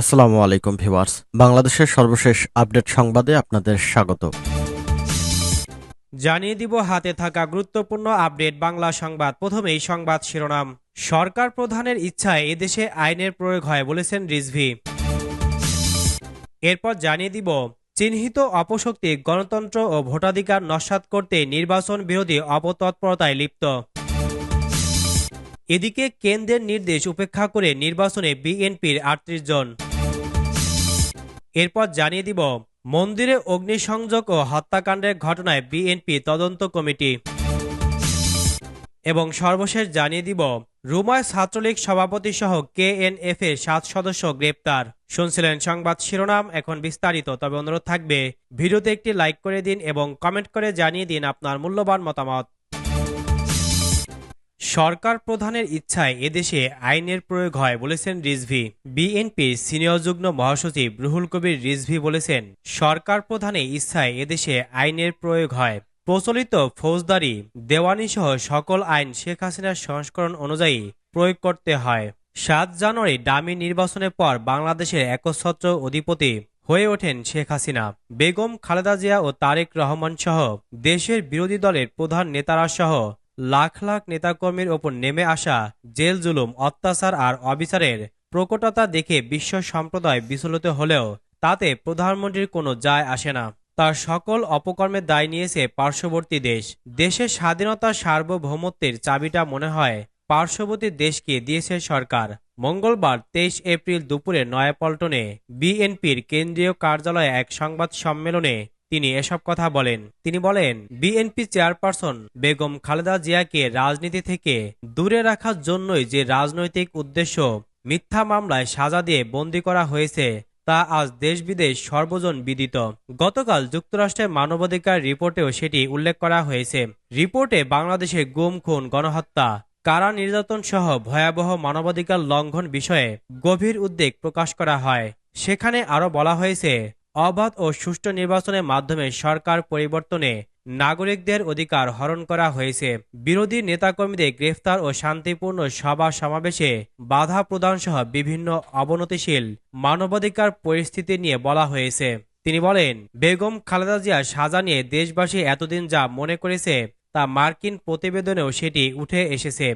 আসসালামু আলাইকুম ভিউয়ার্স। বাংলাদেশের সর্বশেষ আপডেট সংবাদে আপনাদের স্বাগত। জানিয়ে দিব হাতে থাকা গুরুত্বপূর্ণ আপডেট বাংলা সংবাদ। প্রথমেই সংবাদ শিরোনাম। সরকার প্রধানের ইচ্ছায় এদেশে আইনের প্রয়োগ হয় বলেছেন রিজভি। এরপর জানিয়ে দিব, চিহ্নিত অপশক্তি গণতন্ত্র ও ভোটাধিকার নস্যাৎ করতে নির্বাচন বিরোধী অপতৎপরতায় লিপ্ত। এদিকে কেন্দ্রের নির্দেশ উপেক্ষা করে নির্বাচনে বিএনপির আটত্রিশ জন। এরপর জানিয়ে দিব, মন্দিরে অগ্নিসংযোগ ও হত্যাকাণ্ডের ঘটনায় বিএনপি তদন্ত কমিটি। এবং সর্বশেষ জানিয়ে দিব, রুমায় ছাত্রলীগ সভাপতি সহ কেএনএফ এর সাত সদস্য গ্রেপ্তার। শুনছিলেন সংবাদ শিরোনাম, এখন বিস্তারিত, তবে অনুরোধ থাকবে, ভিডিওতে একটি লাইক করে দিন এবং কমেন্ট করে জানিয়ে দিন আপনার মূল্যবান মতামত। সরকার প্রধানের ইচ্ছায় এদেশে আইনের প্রয়োগ হয় বলেছেন রিজভি। বিএনপির সিনিয়র যুগ্ম মহাসচিব রুহুল কবির রিজভি বলেছেন, সরকার প্রধানের ইচ্ছায় এদেশে আইনের প্রয়োগ হয়। প্রচলিত ফৌজদারি দেওয়ানি সহ সকল আইন শেখ হাসিনার সংস্করণ অনুযায়ী প্রয়োগ করতে হয়। সাত জানুয়ারি ডামি নির্বাচনের পর বাংলাদেশের একচ্ছত্র অধিপতি হয়ে ওঠেন শেখ হাসিনা। বেগম খালেদা জিয়া ও তারেক রহমান সহ দেশের বিরোধী দলের প্রধান নেতারা সহ লাখ লাখ নেতাকর্মীর ওপর নেমে আসা জেল জুলুম, অত্যাচার আর অবিচারের প্রকটতা দেখে বিশ্ব সম্প্রদায় বিচলিত হলেও তাতে প্রধানমন্ত্রীর কোনো যায় আসে না। তার সকল অপকর্মের দায় নিয়েছে পার্শ্ববর্তী দেশ। দেশের স্বাধীনতা সার্বভৌমত্বের চাবিটা মনে হয় পার্শ্ববর্তী দেশকে দিয়েছে সরকার। মঙ্গলবার তেইশ এপ্রিল দুপুরে নয়াপল্টনে বিএনপির কেন্দ্রীয় কার্যালয়ে এক সংবাদ সম্মেলনে তিনি এসব কথা বলেন। তিনি বলেন, বিএনপি চেয়ারপারসন বেগম খালেদা জিয়াকে রাজনীতি থেকে দূরে রাখার জন্যই যে রাজনৈতিক উদ্দেশ্য মিথ্যা মামলায় সাজা দিয়ে বন্দী করা হয়েছে, তা আজ দেশ বিদেশ সর্বজন বিদিত। গতকাল যুক্তরাষ্ট্রের মানবাধিকার রিপোর্টেও সেটি উল্লেখ করা হয়েছে। রিপোর্টে বাংলাদেশে গুম, খুন, গণহত্যা, কারা নির্যাতন সহ ভয়াবহ মানবাধিকার লঙ্ঘন বিষয়ে গভীর উদ্বেগ প্রকাশ করা হয়। সেখানে আরও বলা হয়েছে অবাধ ও সুষ্ঠু নির্বাচনের মাধ্যমে সরকার পরিবর্তনে নাগরিকদের অধিকার হরণ করা হয়েছে। বিরোধী নেতাকর্মীদের গ্রেফতার ও শান্তিপূর্ণ সভা সমাবেশে বাধা প্রদান সহ বিভিন্ন অবনতিশীল মানবাধিকার পরিস্থিতি নিয়ে বলা হয়েছে। তিনি বলেন, বেগম খালেদা জিয়া সাজা নিয়ে দেশবাসী এতদিন যা মনে করেছে তা মার্কিন প্রতিবেদনেও সেটি উঠে এসেছে।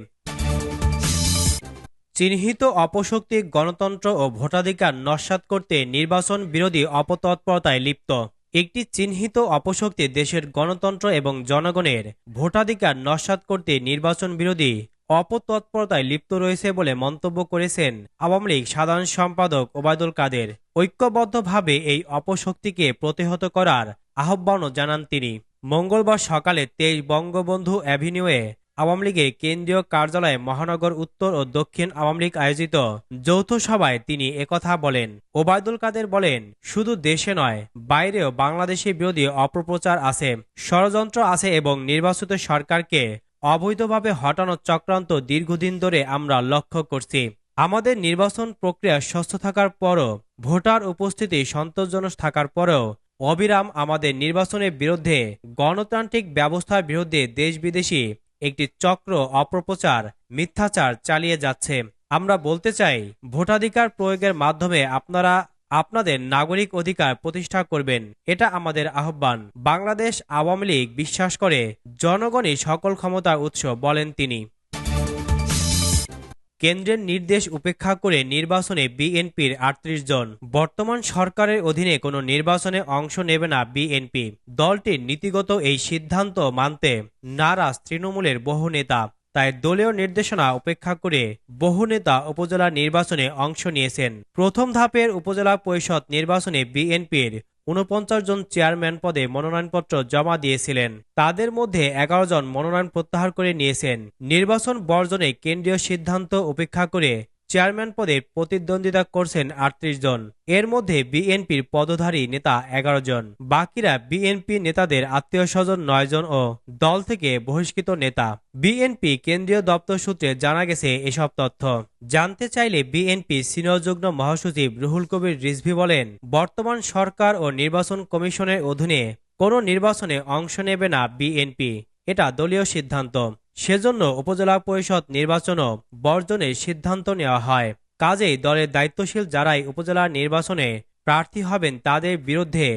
চিহ্নিত অপশক্তি, গণতন্ত্র ও ভোটাধিকার নস্যাৎ করতে নির্বাচন বিরোধী অপতৎপরতায় লিপ্ত। একটি চিহ্নিত অপশক্তি দেশের গণতন্ত্র এবং জনগণের ভোটাধিকার নস্যাৎ করতে নির্বাচন বিরোধী অপতৎপরতায় লিপ্ত রয়েছে বলে মন্তব্য করেছেন আওয়ামী লীগ সাধারণ সম্পাদক ওবায়দুল কাদের। ঐক্যবদ্ধভাবে এই অপশক্তিকে প্রতিহত করার আহ্বানও জানান তিনি। মঙ্গলবার সকালে তেইশ বঙ্গবন্ধু অ্যাভিনিউয়ে আওয়ামী লীগের কেন্দ্রীয় কার্যালয়ে মহানগর উত্তর ও দক্ষিণ আওয়ামী লীগ আয়োজিত যৌথ সভায় তিনি একথা বলেন। ওবায়দুল কাদের বলেন, শুধু দেশে নয়, বাইরেও বাংলাদেশের বিরোধী অপপ্রচার আছে, ষড়যন্ত্র আছে এবং নির্বাচিত সরকারকে অবৈধভাবে হটানোর চক্রান্ত দীর্ঘদিন ধরে আমরা লক্ষ্য করছি। আমাদের নির্বাচন প্রক্রিয়া সুস্থ থাকার পরও, ভোটার উপস্থিতি সন্তোষজনক থাকার পরেও, অবিরাম আমাদের নির্বাচনের বিরুদ্ধে গণতান্ত্রিক ব্যবস্থার বিরুদ্ধে দেশ বিদেশি একটি চক্র অপপ্রচার মিথ্যাচার চালিয়ে যাচ্ছে। আমরা বলতে চাই, ভোটাধিকার প্রয়োগের মাধ্যমে আপনারা আপনাদের নাগরিক অধিকার প্রতিষ্ঠা করবেন। এটা আমাদের আহ্বান। বাংলাদেশ আওয়ামী লীগ বিশ্বাস করে, জনগণই সকল ক্ষমতার উৎস বলেন তিনি। কেন্দ্রের নির্দেশ উপেক্ষা করে নির্বাচনে বিএনপির আটত্রিশ জন। বর্তমান সরকারের অধীনে কোনো নির্বাচনে অংশ নেবে না বিএনপি। দলটির নীতিগত এই সিদ্ধান্ত মানতে নারাজ তৃণমূলের বহু নেতা। তাই দলীয় নির্দেশনা উপেক্ষা করে বহু নেতা উপজেলা নির্বাচনে অংশ নিয়েছেন। প্রথম ধাপের উপজেলা পরিষদ নির্বাচনে বিএনপির উনপঞ্চাশ জন চেয়ারম্যান পদে মনোনয়নপত্র জমা দিয়েছিলেন। তাদের মধ্যে এগারো জন মনোনয়ন প্রত্যাহার করে নিয়েছেন। নির্বাচন বর্জনে কেন্দ্রীয় সিদ্ধান্ত উপেক্ষা করে চেয়ারম্যান পদে প্রতিদ্বন্দ্বিতা করছেন আটত্রিশ জন। এর মধ্যে বিএনপির পদধারী নেতা এগারো জন। বাকিরা বিএনপি নেতাদের আত্মীয় স্বজন নয় জন ও দল থেকে বহিষ্কৃত নেতা। বিএনপি কেন্দ্রীয় দপ্তর সূত্রে জানা গেছে এসব তথ্য। জানতে চাইলে বিএনপি সিনিয়র যুগ্ম মহাসচিব রুহুল কবির রিজভি বলেন, বর্তমান সরকার ও নির্বাচন কমিশনের অধীনে কোনো নির্বাচনে অংশ নেবে না বিএনপি। এটা দলীয় সিদ্ধান্ত। সেজন্য উপজেলা পরিষদ নির্বাচনও বর্জনের সিদ্ধান্ত নেওয়া হয়। কাজেই দলের দায়িত্বশীল যারাই উপজেলা নির্বাচনে প্রার্থী হবেন তাদের বিরুদ্ধে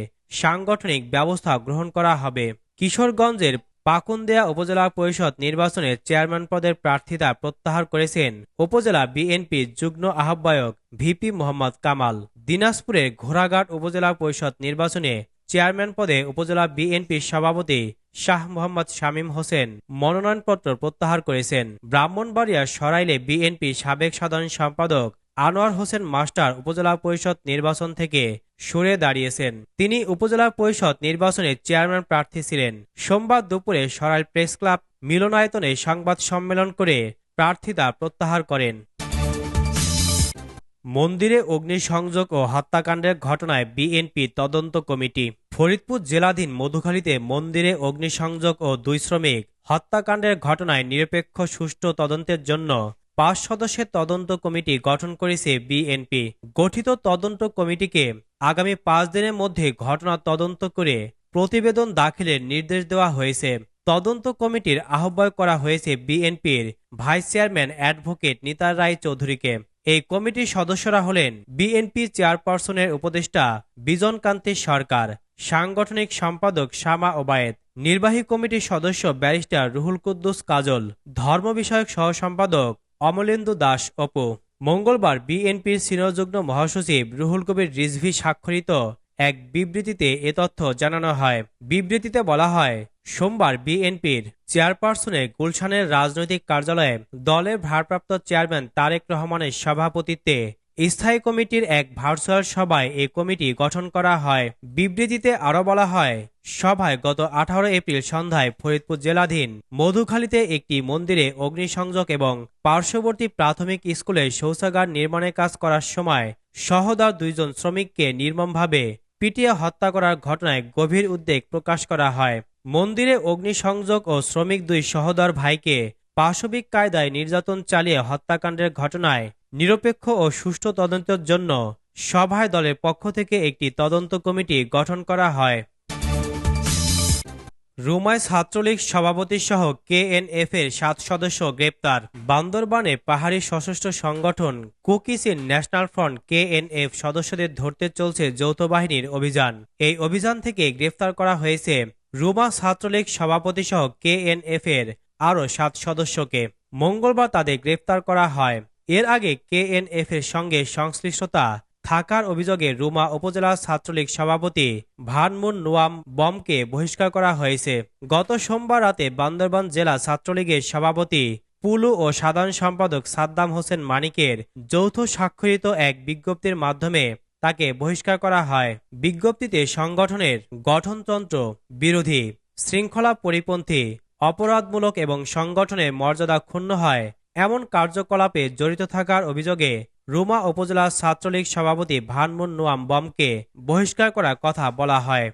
সাংগঠনিক ব্যবস্থা গ্রহণ করা হবে। কিশোরগঞ্জের পাকুন্দেয়া উপজেলা পরিষদ নির্বাচনে চেয়ারম্যান পদের প্রার্থিতা প্রত্যাহার করেছেন উপজেলা বিএনপি যুগ্ম আহ্বায়ক ভিপি মোহাম্মদ কামাল। দিনাজপুরের ঘোড়াঘাট উপজেলা পরিষদ নির্বাচনে চেয়ারম্যান পদে উপজেলা বিএনপির সভাপতি শাহ মোহাম্মদ শামীম হোসেন মনোনয়নপত্র প্রত্যাহার করেছেন। ব্রাহ্মণবাড়িয়ার সরাইলে বিএনপি সাবেক সাধারণ সম্পাদক আনোয়ার হোসেন মাস্টার উপজেলা পরিষদ নির্বাচন থেকে সরে দাঁড়িয়েছেন। তিনি উপজেলা পরিষদ নির্বাচনে চেয়ারম্যান প্রার্থী ছিলেন। সোমবার দুপুরে সরাইল প্রেস ক্লাব মিলনায়তনে সংবাদ সম্মেলন করে প্রার্থিতা প্রত্যাহার করেন। মন্দিরে অগ্নিসংযোগ ও হত্যাকাণ্ডের ঘটনায় বিএনপি তদন্ত কমিটি ফরিদপুর জেলাধীন মধুখালীতে মন্দিরে অগ্নিসংযোগ ও দুই শ্রমিক হত্যাকাণ্ডের ঘটনায় নিরপেক্ষ সুষ্ঠু তদন্তের জন্য পাঁচ সদস্যের তদন্ত কমিটি গঠন করেছে বিএনপি। গঠিত তদন্ত কমিটিকে আগামী পাঁচ দিনের মধ্যে ঘটনা তদন্ত করে প্রতিবেদন দাখিলের নির্দেশ দেওয়া হয়েছে। তদন্ত কমিটির আহ্বায়ক করা হয়েছে বিএনপির vice chairman advocate Nitar Roy চৌধুরীকে। এই কমিটির সদস্যরা হলেন বিএনপি চেয়ারপারসনের উপদেষ্টা বিজন কান্তি সরকার সাংগঠনিক সম্পাদক শামা ওবায়েদ, নির্বাহী কমিটির সদস্য ব্যারিস্টার রুহুল কুদ্দুস কাজল, ধর্ম বিষয়ক সহ সম্পাদক অমলেন্দু দাস অপু। মঙ্গলবার বিএনপির সিনিয়র মহাসচিব রুহুল কবির রিজভি স্বাক্ষরিত এক বিবৃতিতে এ তথ্য জানানো হয়। বিবৃতিতে বলা হয়, সোমবার বিএনপির চেয়ারপারসনের গুলশানের রাজনৈতিক কার্যালয়ে দলের ভারপ্রাপ্ত চেয়ারম্যান তারেক রহমানের সভাপতিত্বে স্থায়ী কমিটির এক ভার্চুয়াল সভায় এই কমিটি গঠন করা হয়। বিবৃতিতে আরও বলা হয়, সভায় গত আঠারো এপ্রিল সন্ধ্যায় ফরিদপুর জেলাধীন মধুখালীতে একটি মন্দিরে অগ্নিসংযোগ এবং পার্শ্ববর্তী প্রাথমিক স্কুলে শৌচাগার নির্মাণের কাজ করার সময় সহদার দুইজন শ্রমিককে নির্মমভাবে পিটিয়ে হত্যা করার ঘটনায় গভীর উদ্বেগ প্রকাশ করা হয়। মন্দিরে অগ্নিসংযোগ ও শ্রমিক দুই সহদর ভাইকে পাশবিক কায়দায় নির্যাতন চালিয়ে হত্যাকাণ্ডের ঘটনায় নিরপেক্ষ ও সুষ্ঠু তদন্তের জন্য সভায় দলের পক্ষ থেকে একটি তদন্ত কমিটি গঠন করা হয়। রুমায় ছাত্রলীগ সভাপতি সহ কেএনএফ এর সাত সদস্য গ্রেপ্তার। বান্দরবানে পাহাড়ি সশস্ত্র সংগঠন কুকিসিন ন্যাশনাল ফ্রন্ট কেএনএফ সদস্যদের ধরতে চলছে যৌথ বাহিনীর অভিযান। এই অভিযান থেকে গ্রেফতার করা হয়েছে রুমা ছাত্রলীগ সভাপতি সহ কেএনএফ এর আরও সাত সদস্যকে মঙ্গলবার তাদের গ্রেফতার করা হয়। এর আগে কেএনএফ এর সঙ্গে সংশ্লিষ্টতা থাকার অভিযোগে রুমা উপজেলা ছাত্রলীগ সভাপতি ভানমুন নোয়াম বমকে বহিষ্কার করা হয়েছে। গত সোমবার রাতে বান্দরবান জেলা ছাত্রলীগের সভাপতি পুলু ও সাধারণ সম্পাদক সাদ্দাম হোসেন মানিকের যৌথ স্বাক্ষরিত এক বিজ্ঞপ্তির মাধ্যমে তাকে বহিষ্কার করা হয়। বিজ্ঞপ্তিতে সংগঠনের গঠনতন্ত্র বিরোধী, শৃঙ্খলা পরিপন্থী অপরাধমূলক এবং সংগঠনের মর্যাদা ক্ষুণ্ণ হয়। এমন কার্যকলাপে জড়িত থাকার অভিযোগে রুমা উপজেলা ছাত্রলীগ সভাপতি ভানমুন নোয়াম বমকে বহিষ্কার করার কথা বলা হয়।